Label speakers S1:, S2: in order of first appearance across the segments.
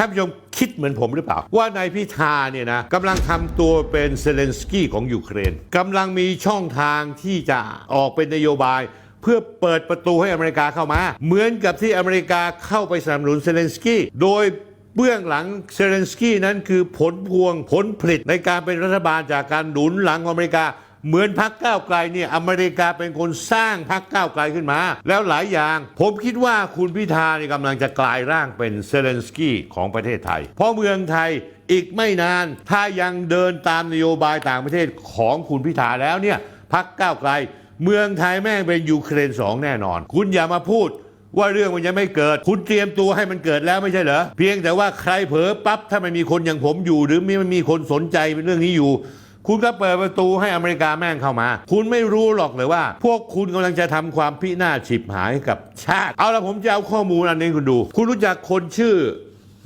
S1: ท่านผู้ชมคิดเหมือนผมหรือเปล่า ว่านายพิธาเนี่ยนะกำลังทำตัวเป็นเซเลนสกี้ของยูเครนกำลังมีช่องทางที่จะออกเป็นนโยบายเพื่อเปิดประตูให้อเมริกาเข้ามา เหมือนกับที่อเมริกาเข้าไปสนับสนุนเซเลนสกี้โดยเบื้องหลังเซเลนสกี้นั้นคือผลพวงผลผลิตในการเป็นรัฐบาลจากการหนุนหลังของอเมริกา เหมือนพักก้าวไกลเนี่ยอเมริกาเป็นคนสร้างพักก้าวไกลขึ้นมา แล้วหลายอย่าง ผมคิดว่าคุณพิธาเนี่ยกำลังจะกลายร่างเป็นเซเลนสกี้ของประเทศไทย เพราะเมืองไทยอีกไม่นาน ถ้ายังเดินตามนโยบายต่างประเทศของคุณพิธาแล้วเนี่ยพักก้าวไกล เมืองไทยแม่งเป็นยูเครนสองแน่นอน คุณอย่ามาพูดว่าเรื่องมันยังไม่เกิด คุณเตรียมตัวให้มันเกิดแล้วไม่ใช่เหรอ เพียงแต่ว่าใครเผลอปั๊บ ถ้ามันมีคนอย่างผมอยู่ หรือมีมันมีคนสนใจเรื่องนี้อยู่ คุณก็เปิดประตูให้อเมริกาแม่งเข้ามา คุณไม่รู้หรอกเลยว่า พวกคุณกำลังจะทำความพินาศฉิบหายกับชาติ เอาละผมจะเอาข้อมูลอันนี้คุณดู คุณรู้จักคนชื่อ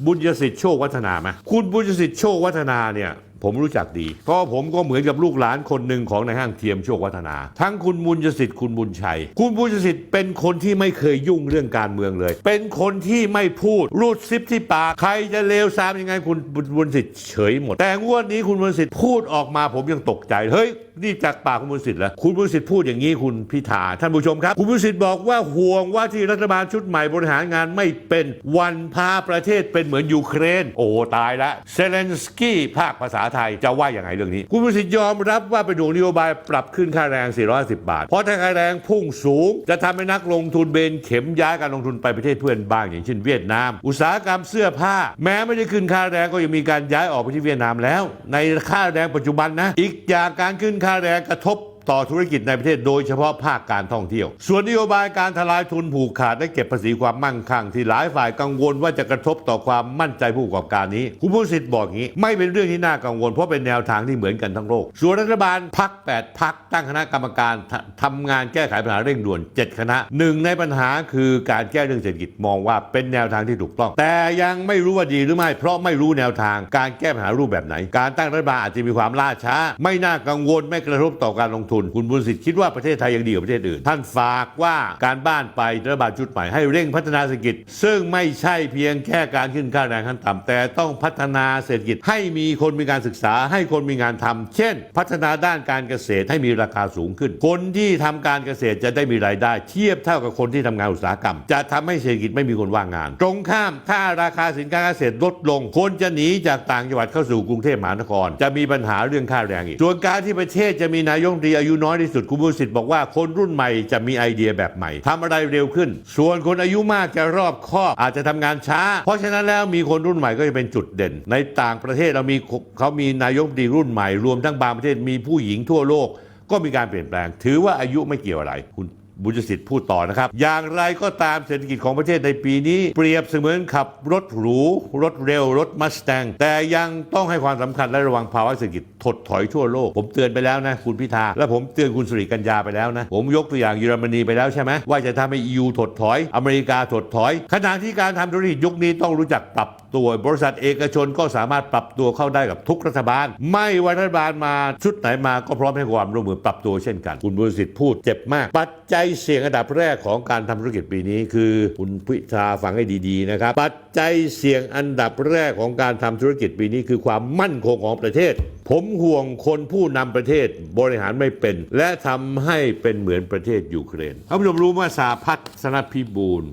S1: บุญยสิทธิ์โชควัฒนาไหมคุณบุญยสิทธิ์โชควัฒนาเนี่ย ผมรู้จักดี เพราะผมก็เหมือนกับลูกหลานคนหนึ่งของในายห้างเทียมโชควัฒนา ทั้งคุณบุญยสิทธิ์คุณบุญชัย คุณบุญยสิทธิ์เป็นคนที่ไม่เคยยุ่งเรื่องการเมืองเลย เป็นคนที่ไม่พูดรูดซิปที่ปากใครจะเลวซามยังไงคุณบุญยสิทธิ์เฉยหมด แต่งวดนี้คุณบุญยสิทธิ์พูดออกมาผมยังตกใจเฮ้ยนี่จากปากคุณบุญสิทธิ์แล้วคุณบุญสิทธิ์พูดอย่างนี้คุณพิธาท่านผู้ชมครับ คุณบุญสิทธิ์บอกว่าห่วงว่าที่รัฐบาลชุดใหม่บริหารงานไม่เป็นวันพาประเทศเป็นเหมือนยูเครน โอ้ตายละเซเลนสกี้ภาคภาษาไทยจะว่าอย่างไรเรื่องนี้ คุณประสิทธิ์ยอมรับว่าเป็นห่วงนโยบายปรับขึ้นค่าแรง 410 บาท เพราะถ้าค่าแรงพุ่งสูง จะทำให้นักลงทุนเบนเข็มย้ายการลงทุนไปประเทศเพื่อนบ้างอย่างเช่นเวียดนาม อุตสาหกรรมเสื้อผ้า แม้ไม่ได้ขึ้นค่าแรงก็ยังมีการย้ายออกไปที่เวียดนามแล้ว ในค่าแรงปัจจุบันนะ อีกอย่างการขึ้นค่าแรงกระทบ ต่อธุรกิจในประเทศโดยเฉพาะภาคการท่องเที่ยว ส่วนนโยบายการทลายทุนผูกขาดและเก็บภาษีความมั่งคั่งที่หลายฝ่ายกังวลว่าจะกระทบต่อความมั่นใจผู้ประกอบการนี้ คุณผู้สิทธิ์บอกอย่างนี้ ไม่เป็นเรื่องที่น่ากังวล เพราะเป็นแนวทางที่เหมือนกันทั้งโลก ส่วนรัฐบาลพัก 8 พักตั้งคณะกรรมการททำงานแก้ไขปัญหาเร่งด่วน 7 คณะหนึ่งในปัญหาคือการแก้เรื่องเศรษฐกิจมองว่าเป็นแนวทางที่ถูกต้อง แต่ยังไม่รู้ว่าดีหรือไม่ เพราะไม่รู้แนวทางการแก้ปัญหารูปแบบไหน การตั้งรัฐบาลอาจจะมีความล่าช้า ไม่น่ากังวลไม่กระทบต่อการลงทุนทุน คุณบุญสิทธิ์คิดว่าประเทศไทยยังดีกว่าประเทศอื่น ท่านฝากว่าการบ้านไปรัฐบาลชุดใหม่ให้เร่งพัฒนาเศรษฐกิจ ซึ่งไม่ใช่เพียงแค่การขึ้นค่าแรงขั้นต่ำแต่ต้องพัฒนาเศรษฐกิจ ให้มีคนมีการศึกษา ให้คนมีงานทำเช่น พัฒนาด้านการเกษตรให้มีราคาสูงขึ้น คนที่ทำการเกษตรจะได้มีรายได้ เทียบเท่ากับคนที่ทำงานอุตสาหกรรม จะทำให้เศรษฐกิจไม่มีคนว่างงาน ตรงข้ามถ้าราคาสินค้าเกษตรลดลง คนจะหนีจากต่างจังหวัดเข้าสู่กรุงเทพมหานคร จะมีปัญหาเรื่องค่าแรงอีกส่วนการที่ประเทศจะมีนายกรัฐมนตรีอายุน้อยที่สุดคุณบุญสิทธิ์บอกว่าคนรุ่นใหม่จะมีไอเดียแบบใหม่ทำอะไรเร็วขึ้น ส่วนคนอายุมากจะรอบคอบอาจจะทำงานช้า เพราะฉะนั้นแล้วมีคนรุ่นใหม่ก็จะเป็นจุดเด่น ในต่างประเทศเรามีเขามีนายกตีรุ่นใหม่ รวมทั้งบางประเทศมีผู้หญิงทั่วโลก ก็มีการเปลี่ยนแปลง ถือว่าอายุไม่เกี่ยวอะไรคุณ บุญสิทธิ์พูดต่อนะครับ อย่างไรก็ตามเศรษฐกิจของประเทศในปีนี้ เปรียบเสมือนขับรถหรู รถเร็ว รถมัสแตงแต่ยังต้องให้ความสำคัญและระวังภาวะเศรษฐกิจถดถอยทั่วโลก ผมเตือนไปแล้วนะคุณพิธา และผมเตือนคุณสุริกัญญาไปแล้วนะ ผมยกตัวอย่างเยอรมนีไปแล้วใช่ไหมว่าจะทำให้ EU ถดถอย อเมริกาถดถอย ขณะที่การทำธุรกิจยุคนี้ต้องรู้จักปรับ ตัวบริษัทเอกชนก็สามารถปรับตัวเข้าได้กับทุกรัฐบาล ไม่ว่ารัฐบาลมาชุดไหนมาก็พร้อมให้ความร่วมมือปรับตัวเช่นกัน คุณบุญสิทธิ์พูดเจ็บมาก ปัจจัยเสี่ยงอันดับแรกของการทำธุรกิจปีนี้ คือคุณพิธาฟังให้ดีๆนะครับปัจจัยเสี่ยงอันดับแรกของการทำธุรกิจปีนี้ คือความมั่นคงของประเทศ ผมห่วงคนผู้นำประเทศบริหารไม่เป็น และทำให้เป็นเหมือนประเทศยูเครนท่านผู้ชมรู้ว่าสาพัฒน์สนพิบูล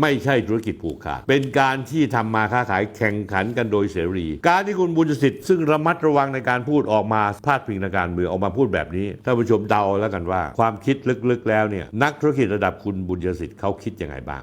S1: ไม่ใช่ธุรกิจผูกขาด เป็นการที่ทำมาค้าขายแข่งขันกันโดยเสรี การที่คุณบุญสิทธิ์ซึ่งระมัดระวังในการพูดออกมาพาดพิงทางการเมืองออกมาพูดแบบนี้ท่านผู้ชมเดาแล้วกันว่า ความคิดลึกๆแล้วเนี่ยนักธุรกิจระดับคุณบุญสิทธิ์เขาคิดยังไงบ้าง